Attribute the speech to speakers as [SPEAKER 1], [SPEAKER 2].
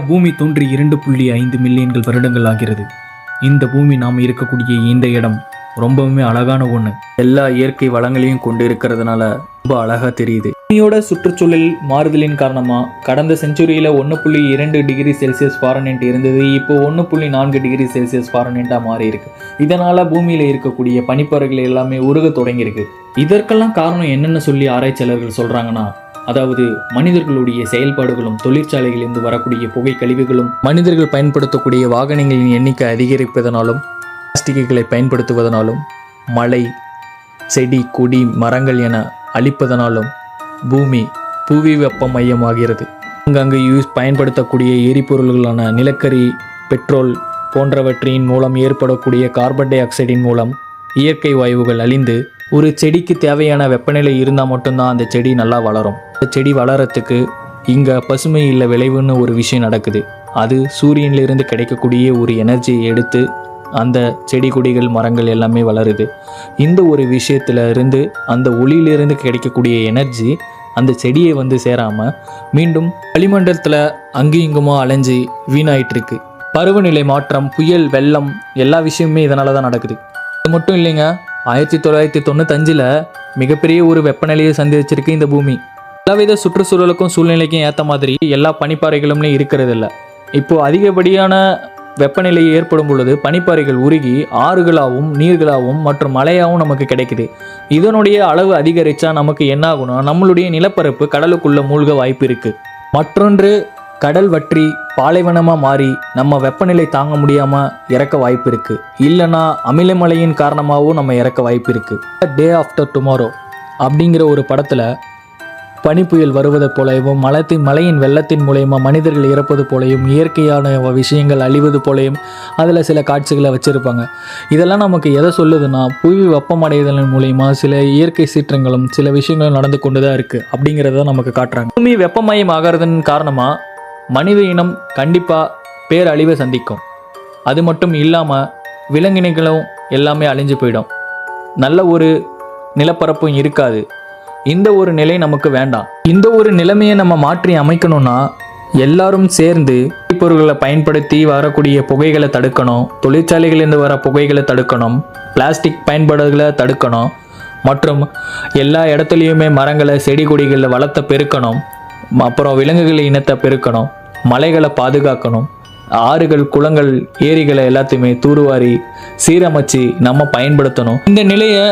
[SPEAKER 1] பூமி தோன்றி இரண்டு புள்ளி ஐந்து மில்லியன்கள் வருடங்கள் ஆகிறது. இந்த பூமி நாம் இருக்கக்கூடிய இந்த இடம் ரொம்பவுமே அழகான ஒன்று எல்லா இயற்கை வளங்களையும் கொண்டு இருக்கிறதுனால ரொம்ப அழகாக தெரியுது. பூமியோட சுற்றுச்சூழல் மாறுதலின் காரணமா கடந்த செஞ்சுரியில ஒன்று புள்ளி இரண்டு டிகிரி செல்சியஸ் ஃபாரனென்ட் இருந்தது. இப்போ ஒன்று புள்ளி நான்கு டிகிரி செல்சியஸ் ஃபாரனென்ட்டா மாறி இருக்கு. இதனால பூமியில இருக்கக்கூடிய பனிப்பாறைகள் எல்லாமே உருக தொடங்கியிருக்கு. இதற்கெல்லாம் காரணம் என்னென்னு சொல்லி ஆராய்ச்சியாளர்கள் சொல்றாங்கன்னா அதாவது மனிதர்களுடைய செயல்பாடுகளும் தொழிற்சாலைகளிலிருந்து வரக்கூடிய புகை கழிவுகளும் மனிதர்கள் பயன்படுத்தக்கூடிய வாகனங்களின் எண்ணிக்கை அதிகரிப்பதனாலும் பிளாஸ்டிக்குகளை பயன்படுத்துவதனாலும் மலை செடி கொடி மரங்கள் என அழிப்பதனாலும் பூமி புவி வெப்ப மையமாகிறது. அங்கங்கு யூஸ் பயன்படுத்தக்கூடிய எரிபொருள்களான நிலக்கரி பெட்ரோல் போன்றவற்றின் மூலம் ஏற்படக்கூடிய கார்பன் டை ஆக்சைடின் மூலம் இயற்கை வாயுகள் அழிந்து ஒரு செடிக்கு தேவையான வெப்பநிலை இருந்தால் மட்டும்தான் அந்த செடி நல்லா வளரும். அந்த செடி வளரத்துக்கு இங்கே பசுமை இல்லை விளைவுன்னு ஒரு விஷயம் நடக்குது. அது சூரியனிலிருந்து கிடைக்கக்கூடிய ஒரு எனர்ஜியை எடுத்து அந்த செடி கொடிகள் மரங்கள் எல்லாமே வளருது. இந்த ஒரு விஷயத்துல இருந்து அந்த ஒளியிலிருந்து கிடைக்கக்கூடிய எனர்ஜி அந்த செடியை வந்து சேராமல் மீண்டும் வளிமண்டலத்தில் அங்கும் இங்குமா அலைஞ்சு வீணாயிட்டு இருக்கு பருவநிலை மாற்றம் புயல் வெள்ளம் எல்லா விஷயமுமே இதனால தான் நடக்குது. அது மட்டும் இல்லைங்க ஆயிரத்தி தொள்ளாயிரத்தி தொண்ணூத்தஞ்சில் மிகப்பெரிய ஒரு வெப்பநிலையை சந்திச்சிருக்கு இந்த பூமி. எல்லாவித சுற்றுச்சூழலுக்கும் சூழ்நிலைக்கும் ஏற்ற மாதிரி எல்லா பனிப்பாறைகளுமே இருக்கிறது இப்போது அதிகப்படியான வெப்பநிலை ஏற்படும் பொழுது பனிப்பாறைகள் உருகி ஆறுகளாகவும் நீர்களாகவும் மற்றும் மழையாகவும் நமக்கு கிடைக்குது. இதனுடைய அளவு அதிகரித்தா நமக்கு என்ன நம்மளுடைய நிலப்பரப்பு கடலுக்குள்ள மூழ்க வாய்ப்பு இருக்குது மற்றொன்று கடல் வற்றி பாலைவனமாக மாறி நம்ம வெப்பநிலை தாங்க முடியாமல் இறக்க வாய்ப்பு இருக்குது இல்லைனா அமிலமலையின் காரணமாகவும் நம்ம இறக்க வாய்ப்பு இருக்குது டே ஆஃப்டர் டுமாரோ அப்படிங்கிற ஒரு படத்தில் பனிப்புயல் வருவது போலவும் மலத்தின் மலையின் வெள்ளத்தின் மூலயமா மனிதர்கள் இறப்பது போலையும் இயற்கையான விஷயங்கள் அழிவது போலையும் அதில் சில காட்சிகளை வச்சுருப்பாங்க. இதெல்லாம் நமக்கு எதை சொல்லுதுன்னா புவி வெப்பமடைதலின் மூலயமா சில இயற்கை சீற்றங்களும் சில விஷயங்களும் நடந்து கொண்டு தான் இருக்குது அப்படிங்கிறத நமக்கு காட்டுறாங்க. பூமி வெப்பமயம் ஆகிறதன் காரணமாக மனித இனம் கண்டிப்பாக பேரழிவை சந்திக்கும். அது மட்டும் இல்லாமல் விலங்கினங்களும் எல்லாமே அழிஞ்சு போயிடும். நல்ல ஒரு நிலப்பரப்பும் இருக்காது. இந்த ஒரு நிலை நமக்கு வேண்டாம். இந்த ஒரு நிலைமையை நம்ம மாற்றி அமைக்கணும்னா எல்லாரும் சேர்ந்து பொருட்களை பயன்படுத்தி வரக்கூடிய புகைகளை தடுக்கணும். தொழிற்சாலைகளிலிருந்து வர புகைகளை தடுக்கணும். பிளாஸ்டிக் பயன்பாடுகளை தடுக்கணும். மற்றும் எல்லா இடத்துலையுமே மரங்களை செடி கொடிகளை வளர்த்த பெருக்கணும். அப்புறம் விலங்குகள் இனத்தை பெருக்கணும் மலைகளை பாதுகாக்கணும் ஆறுகள் குளங்கள் ஏரிகளை எல்லாத்தையுமே தூர்வாரி சீரமைச்சு நம்ம பயன்படுத்தணும். இந்த நிலையை